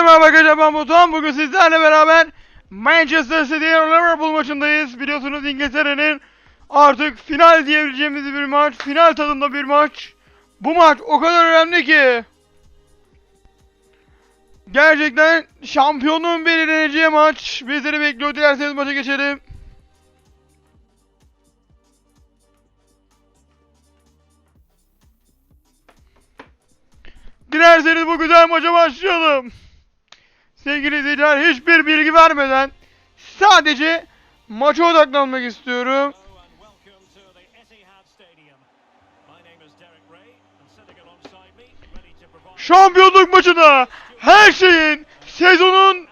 Herkese merhaba arkadaşlar ben Batuhan. Bugün sizlerle beraber Manchester City Liverpool maçındayız. Biliyorsunuz İngiltere'nin artık final diyebileceğimiz bir maç. Final tadında bir maç. Bu maç o kadar önemli ki. Gerçekten şampiyonluğun belirleneceği maç. Bizleri bekliyor. Dilerseniz maça geçelim. Dilerseniz bu güzel maça başlayalım. Sevgili izleyiciler hiçbir bilgi vermeden sadece maça odaklanmak istiyorum. Şampiyonluk maçına her şeyin sezonun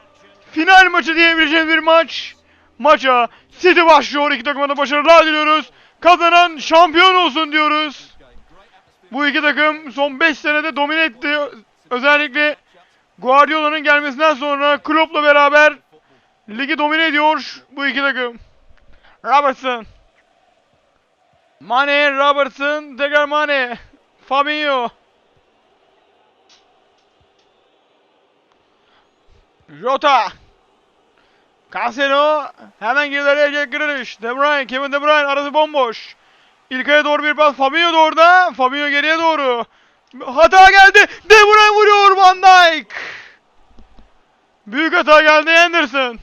final maçı diyebileceğimiz bir maç. Maça City başlıyor. İki takıma da başarılar diliyoruz. Kazanan şampiyon olsun diyoruz. Bu iki takım son 5 senede domine etti. Özellikle Guardiola'nın gelmesinden sonra Klopp'la beraber ligi domine ediyor bu iki takım. Robertson. Mane, Robertson, tekrar Mane. Fabinho. Jota. Cancelo. Hemen gerilere Jack Grealish. De Bruyne, Kevin De Bruyne arası bomboş. İlkay'a doğru bir pas. Fabinho da orada. Fabinho geriye doğru. Hata geldi. De Bruyne vuruyor Van Dijk. Büyük hata geldi Anderson.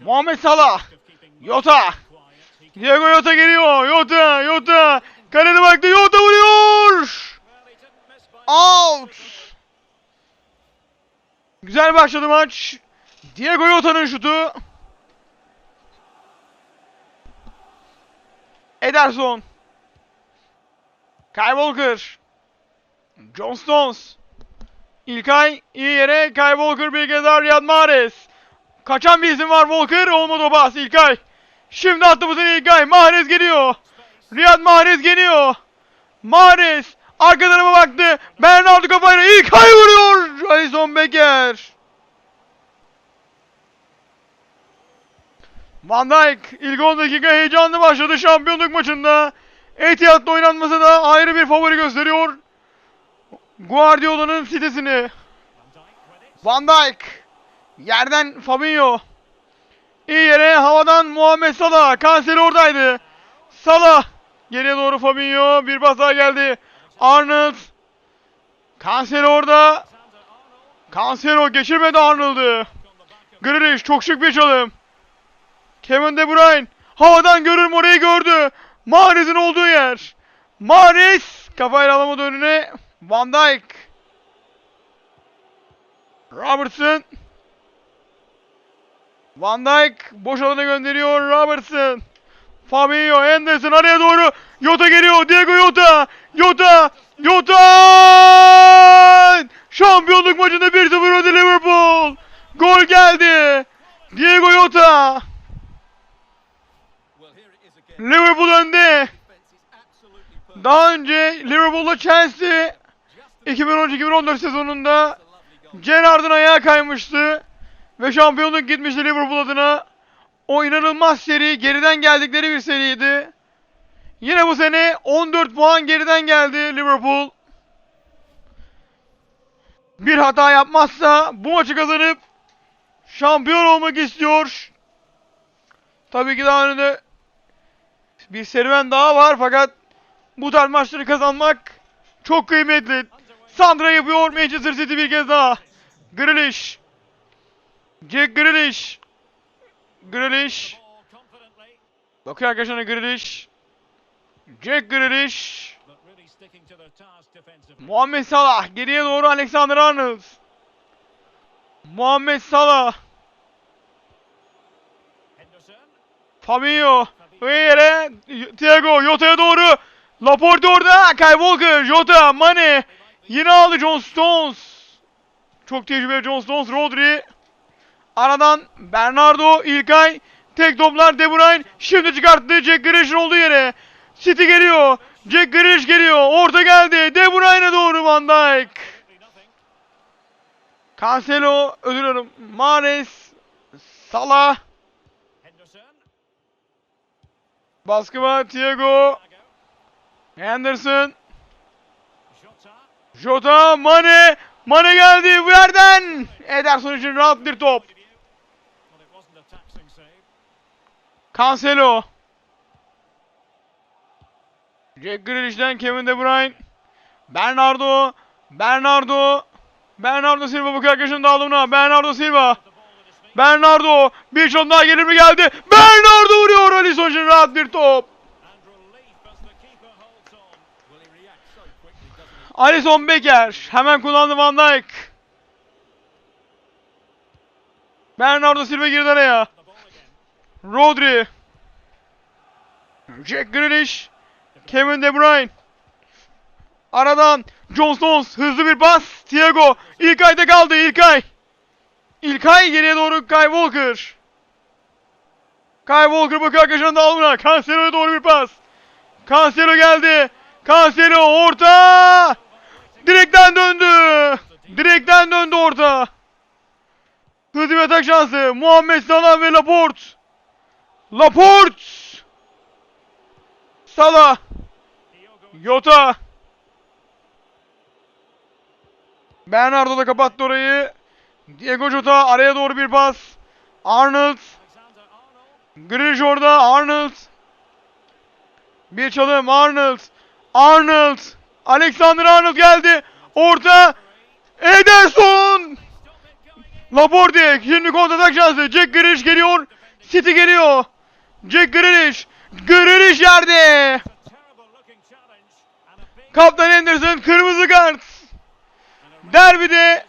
Muhammed Salah. can, Diego Jota geliyor. Jota, Jota. Kalede baktı. Jota vuruyor. Out. Güzel başladı maç. Diego Jota'nın şutu. Ederson. Kyle Walker. John Stones. İlkay iyi yere. Kyle Walker bir kez daha Riyad Mahrez. Kaçan bir isim var Walker. Olmadı o pas İlkay. Şimdi attı bu İlkay. Mahrez geliyor. Riyad Mahrez geliyor. Mahrez arka tarafa baktı. Bernardo kafayla İlkay vuruyor. Alisson Becker. Van Dijk ilk 10 dakika heyecanlı başladı şampiyonluk maçında. Etihad'da oynanmasa da ayrı bir favori gösteriyor. Guardiola'nın sitesini. Van Dijk. Yerden Fabinho. İyi yere havadan Muhammed Salah. Kanseri oradaydı. Salah. Geriye doğru Fabinho. Bir pas daha geldi. Arnold. Kanseri orada. Cancelo geçirmedi Arnold'u. Grealish çok şık bir çalım. Kevin De Bruyne. Havadan görür orayı gördü. Mahrez'in olduğu yer. Mahrez kafayla alamadı önüne. Van Dijk. Robertson. Van Dijk boş alana gönderiyor Robertson. Fabinho, Henderson araya doğru. Jota geliyor. Diego Jota. Jota. Jota! Şampiyonluk maçında 1-0 ödü Liverpool. Gol geldi. Diego again. Liverpool önde. Daha önce Liverpool'la Chelsea 2013-2014 sezonunda. Gerrard'ın ayağı kaymıştı ve şampiyonluk gitmişti Liverpool adına. O inanılmaz seri geriden geldikleri bir seriydi. Yine bu sene 14 puan geriden geldi Liverpool. Bir hata yapmazsa bu maçı kazanıp şampiyon olmak istiyor. Tabii ki daha önünde bir serüven daha var fakat bu tarz maçları kazanmak çok kıymetli. Sandra yapıyor Manchester City bir kez daha. Grealish. Jack Grealish. Grealish. Bakıyor arkadaşlar Grealish. Jack Grealish. Muhammed Salah. Geriye doğru Alexander Arnold. Muhammed Salah. Fabinho. Yere Thiago Jota'ya doğru. Laporte orada. Kyle Walker. Jota. Mane. Yine aldı John Stones. Çok tecrübeli John Stones. Rodri. Aradan Bernardo. İlkay. Tek toplar De Bruyne. Şimdi çıkarttı. Jack Grealish'in olduğu yere. City geliyor. Jack Grealish geliyor. Orta geldi. De Bruyne'e doğru Van Dijk. Cancelo. Özür dilerim. Mahrez. Salah. Baskı var. Thiago. Henderson. Jota. Mane, Mane geldi bu yerden. Ederson için rahat bir top. Cancelo. Jack Grealish'ten Kevin De Bruyne. Bernardo. Bernardo. Bernardo Silva bu arkadaşın dağılımına. Bernardo Silva. Bernardo. Bir şut daha gelir mi geldi? Bernardo vuruyor. Alisson için rahat bir top. Alisson Becker. Hemen kullandı Van Dijk. Bernardo Silva girdi araya. Rodri. Jack Grealish. Kevin De Bruyne. Aradan John Stones hızlı bir pas. Thiago İlkay'da kaldı İlkay. İlkay geriye doğru Kyle Walker. Kyle Walker bakıyor arkadaşının dağılımına. Cancelo'ya doğru bir pas. Cancelo geldi. Cancelo orta. Direkten döndü. Direkten döndü orta. Hızlı bir atak şansı. Muhammed Salah ve Laporte. Laporte. Salah. Yota. Bernardo da kapattı orayı. Diego Jota araya doğru bir pas. Arnold. Grealish orada. Arnold. Bir çalım. Arnold. Arnold. Alexander Arnold geldi. Orta. Ederson. Laporte. Şimdi kontratak şansı. Jack Grealish geliyor. City geliyor. Jack Grealish. Grealish yerde. Kaptan Henderson kırmızı kart. Derbide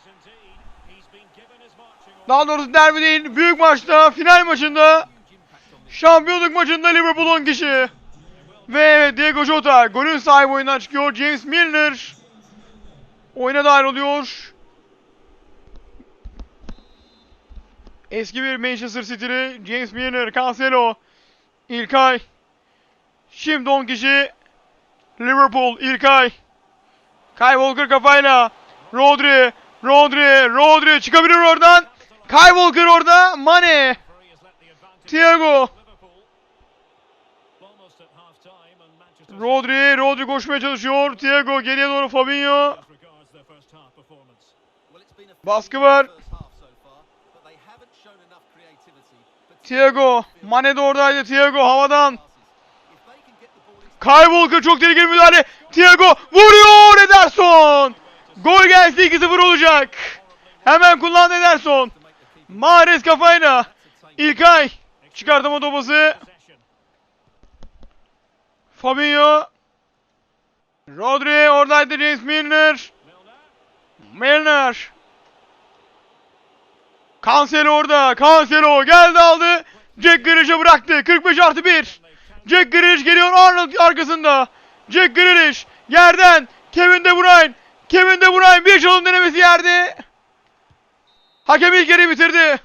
daha doğrusu derbi değil büyük maçta final maçında şampiyonluk maçında Liverpool'un kişi. Ve evet Diego Jota golün sahibi oyundan çıkıyor. James Milner oyuna dahil oluyor. Eski bir Manchester City'li James Milner, Cancelo, İlkay. Şimdi 10 kişi Liverpool, İlkay. Kyle Walker kafayla. Rodri, Rodri, Rodri çıkabilir oradan. Kyle Walker orada. Mane. Thiago. Rodri, Rodri koşmaya çalışıyor. Thiago geriye doğru Fabinho. Baskı var. Thiago, Mane de oradaydı. Thiago havadan. Kyle Walker çok tehlikeli müdahale. Thiago vuruyor Ederson. Gol gelse 2-0 olacak. Hemen kullandı Ederson. Mahrez kafayla. İlkay çıkartamadı o pası. Possession. Fabinho. Rodri oradaydı James Milner. Milner. Cancelo orada. Cancelo geldi aldı. Jack Grealish'e bıraktı. 45 artı 1. Jack Grealish geliyor Arnold arkasında. Jack Grealish yerden. Kevin De Bruyne. Kevin De Bruyne bir çalım denemesi yerde. Hakem ilk yarıyı bitirdi.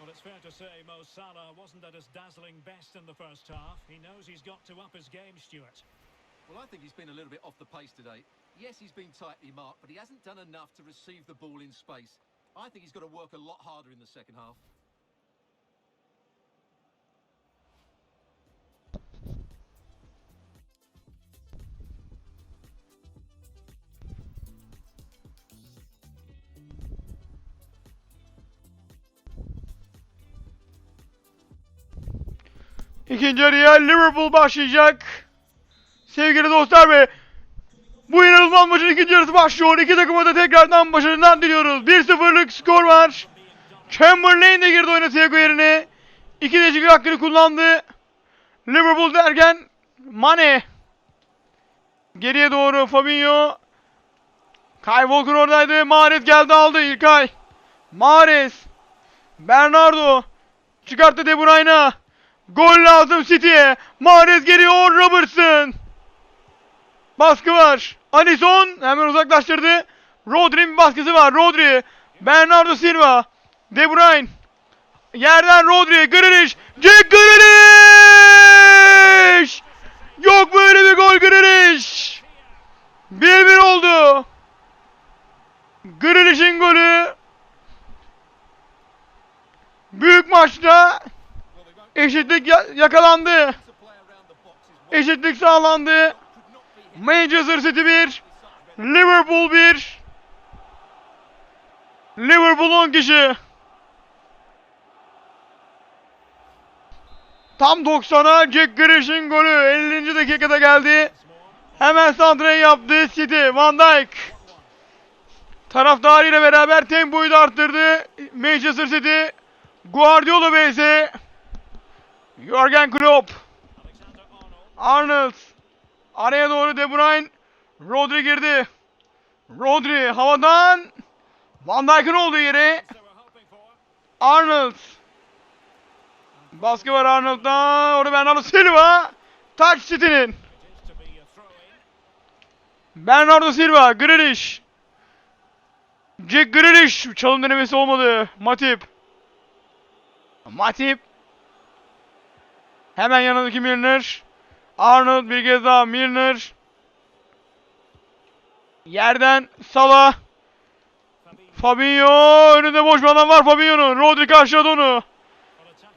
Well, it's fair to say Mo Salah wasn't at his dazzling best in the first half. He knows he's got to up his game, Stuart. Well, I think he's been a little bit off the pace today. Yes, he's been tightly marked, but he hasn't done enough to receive the ball in space. I think he's got to work a lot harder in the second half. İkinci yarıya Liverpool başlayacak. Sevgili dostlar ve bu inanılmaz maçın ikinci yarısı başlıyor. İki takıma da tekrardan başarılar diliyoruz. 1-0'lık skor var. Chamberlain de girdi oyuna Thiago yerine. İki dakika hakkını kullandı. Liverpool derken Mane. Geriye doğru Fabinho. Kyle Walker oradaydı. Mahrez geldi aldı İlkay. Mahrez. Bernardo. Çıkarttı De Bruyne'a. Gol lazım City'ye. Mahrez geliyor Robertson. Baskı var. Alisson hemen uzaklaştırdı. Rodri'nin baskısı var. Rodri. Bernardo Silva. De Bruyne. Yerden Rodri. Grealish. Jack Grealish. Yok böyle bir gol Grealish. 1-1 oldu. Grealish'in golü. Büyük maçta eşitlik ya- yakalandı. Eşitlik sağlandı. Manchester City 1, Liverpool 1. Liverpool 10 kişi. Tam 90'a Jack Grealish'in golü 50. dakikada geldi. Hemen santrayı yaptı City. Van Dijk. Taraftarıyla beraber tempoyu da arttırdı. Manchester City. Guardiola vs. Jurgen Klopp. Arnold. Araya doğru De Bruyne. Rodri girdi. Rodri havadan. Van Dijk'ın olduğu yere. Arnold. Baskı var Arnold'da. Orada Bernardo Silva. Touch City'nin. Bernardo Silva. Grealish. Jack Grealish. Çalım denemesi olmadı. Matip. Matip. Hemen yanındaki Milner. Arnold bir kez daha Milner. Yerden Salah. Fabinho önünde boş bir adam var Fabinho'nun. Rodri karşıladı onu.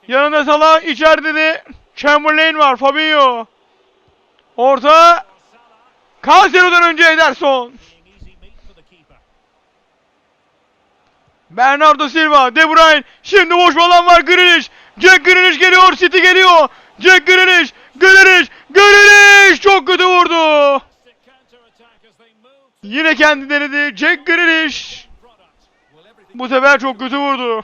Yanında Salah içeride de Chamberlain var Fabinho. Orta Cancelo'dan önce Ederson. Bernardo Silva, De Bruyne. Şimdi boş bir alan var Grealish. Jack Grealish geliyor. City geliyor. Jack Grealish. Grealish. Grealish çok kötü vurdu. Yine kendi denedi. Jack Grealish. Bu sefer çok kötü vurdu.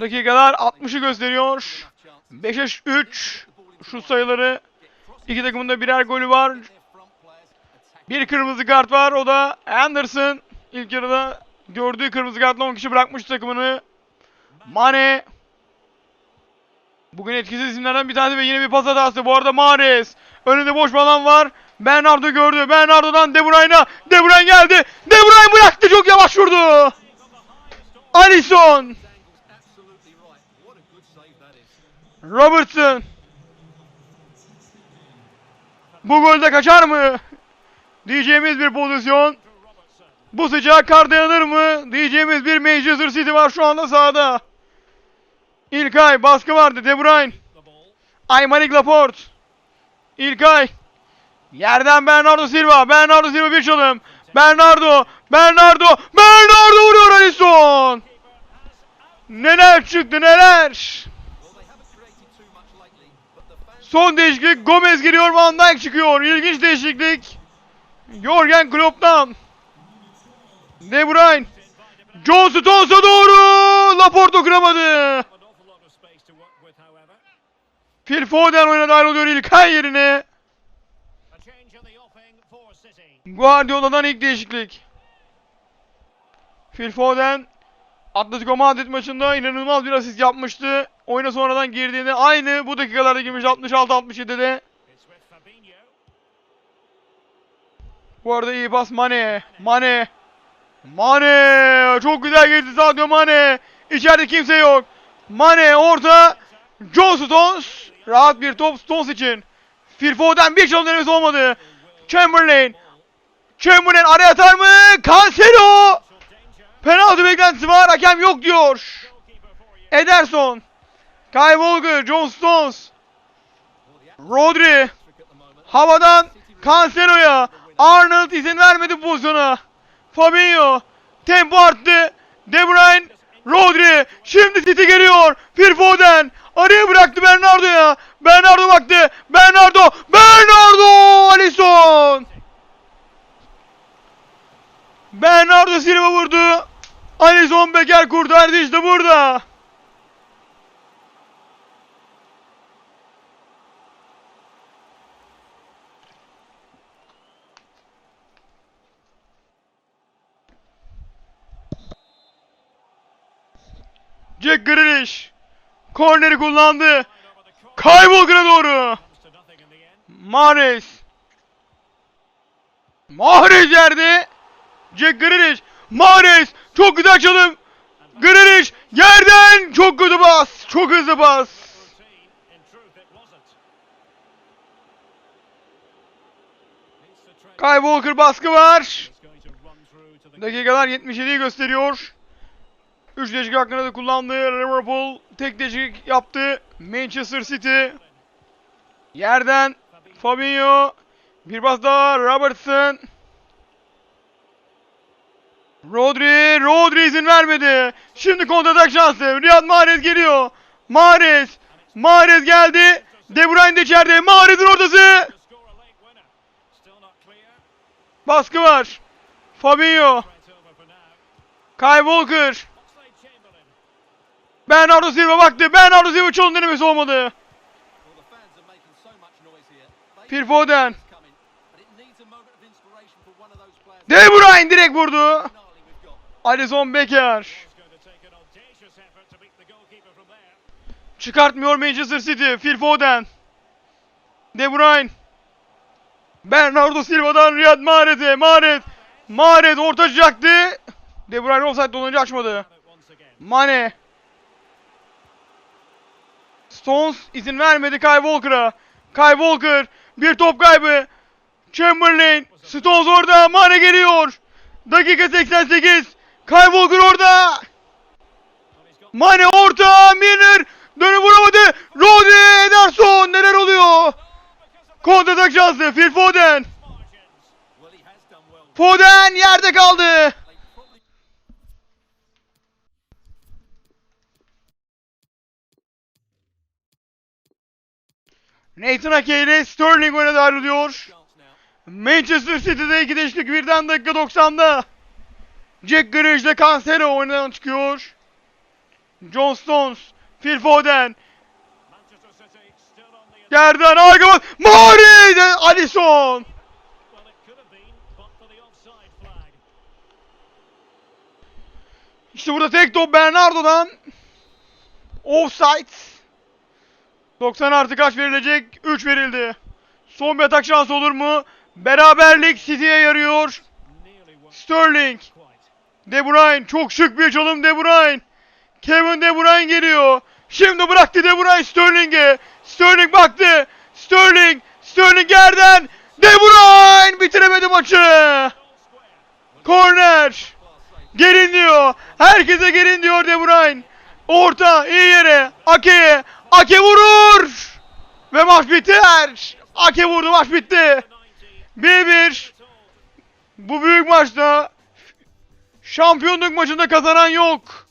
Dakikalar 60'ı gösteriyor. enough chance 5'e 3 şut sayıları. İki takımın da birer golü var. Bir kırmızı kart var. O da Anderson. İlk yarıda gördüğü kırmızı kartla 10 kişi bırakmış takımını. Mane. Bugün etkisiz isimlerden bir tanesi ve yine bir pas hatası. Bu arada Mahrez. Önünde boş alan var. Bernardo gördü. Bernardo'dan De Bruyne'a. De Bruyne geldi. De Bruyne bıraktı. Çok yavaş vurdu. Alisson. Robertson. Bu golde kaçar mı? Diyeceğimiz bir pozisyon. Bu sıcağa kar dayanır mı? Diyeceğimiz bir Manchester City var şu anda sahada. İlkay baskı vardı De Bruyne. Aymeric Laporte. İlkay. Yerden Bernardo Silva. Bernardo Silva bir çalım. Bernardo. Bernardo. Bernardo vuruyor Alisson. Neler çıktı neler. Son değişiklik Gomez giriyor Van Dijk çıkıyor. İlginç değişiklik. Jurgen Klopp'tan. De Bruyne. John Stones'a doğru. Laporte dokunamadı. Phil Foden oyuna dahil oluyor İlkay yerine. Guardiola'dan ilk değişiklik. Phil Foden Atletico Madrid maçında inanılmaz bir asist yapmıştı. Oyuna sonradan girdiğinde aynı bu dakikalarda girmiş 66-67'de. It's with Fabinho. Bu arada iyi pas Mane. Mane. Mane. Çok güzel girdi Sadio Mane. İçeride kimse yok. Mane orta. John Stones. Rahat bir top Stones için. Phil Foden bir çalım denemesi olmadı. Chamberlain. Chamberlain araya atar mı? Cancelo. Penaltı beklentisi var. Hakem yok diyor. Ederson. Kyle Walker. John Stones. Rodri. Havadan Cancelo'ya. Arnold izin vermedi pozisyona. Fabinho. Tempo arttı. De Bruyne. Rodri. Şimdi City geliyor. Phil Foden. Araya bıraktı Bernardo'ya. Bernardo baktı. Bernardo. Bernardo. Alisson. Bernardo Silva vurdu. Alisson Becker kurtardı işte burada. Jack Grealish. Korneri kullandı. Walker'a doğru. Mahrez. Mahrez yerde. Jack Grealish. Mahrez. Çok güzel çalım. Grealish. Yerden. Çok kötü bas. Çok hızlı bas. Kyle Walker baskı var. Dakikalar 77'yi gösteriyor. 3 değişik hakkını da kullandı. Liverpool tek değişik yaptı. Manchester City. Yerden Fabinho. Bir pas daha Robertson. Rodri, Rodri izin vermedi. Şimdi kontratak şansı. Riyad Mahrez geliyor. Mahrez, Mahrez geldi. De Bruyne de içeride. Mahrez'in ortası. Baskı var. Fabinho. Kai Walker. Bernardo Silva baktı. Bernardo Silva çalın denemesi olmadı. Phil Foden. De Bruyne direkt vurdu. Alisson Becker. Çıkartmıyor Manchester City. Phil Foden. De Bruyne. Bernardo Silva'dan Riyad Mahrez'e. Mahrez. Mahrez orta açacaktı. De Bruyne offside olunca açmadı. Mane. Stones izin vermedi Kai Walker'a. Kai Walker bir top kaybı. Chamberlain. Stones orada. Mane geliyor. Dakika 88. Kai Walker orada. Mane orta. Milner. Dönüp vuramadı. Rodri. Ederson. Neler oluyor? Kontratak şansı. Phil Foden. Foden yerde kaldı. Nathan Ake ile Sterling oyuna now. Manchester City'de iki değişiklik birden dakika 90'da. Jack Grealish ile Cancelo oyundan çıkıyor. John Stones, Phil Foden, yerden Mari de Alisson. İşte burada tek top Bernardo'dan. Offside. 90 artı kaç verilecek? 3 verildi. Son bir atak şansı olur mu? Beraberlik City'ye yarıyor. Sterling. De Bruyne çok şık bir çalım De Bruyne. Kevin De Bruyne geliyor. Şimdi bıraktı De Bruyne Sterling'e. Sterling baktı. Sterling. Sterling yerden. De Bruyne bitiremedi maçı. Save. Gelin diyor. Herkese gelin diyor De Bruyne. Orta iyi yere. Ake'ye. Ake vurur. Ve maç biter. Ake vurdu maç bitti. 90. 1-1. Bu büyük maçta şampiyonluk maçında kazanan yok.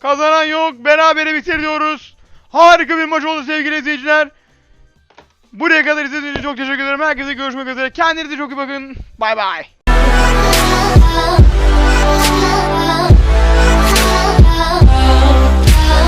Kazanan yok. Berabere bitir diyoruz. Harika bir maç oldu sevgili izleyiciler. Buraya kadar izlediğiniz için çok teşekkür ederim. Herkese görüşmek üzere. Kendinize çok iyi bakın. Bay bay.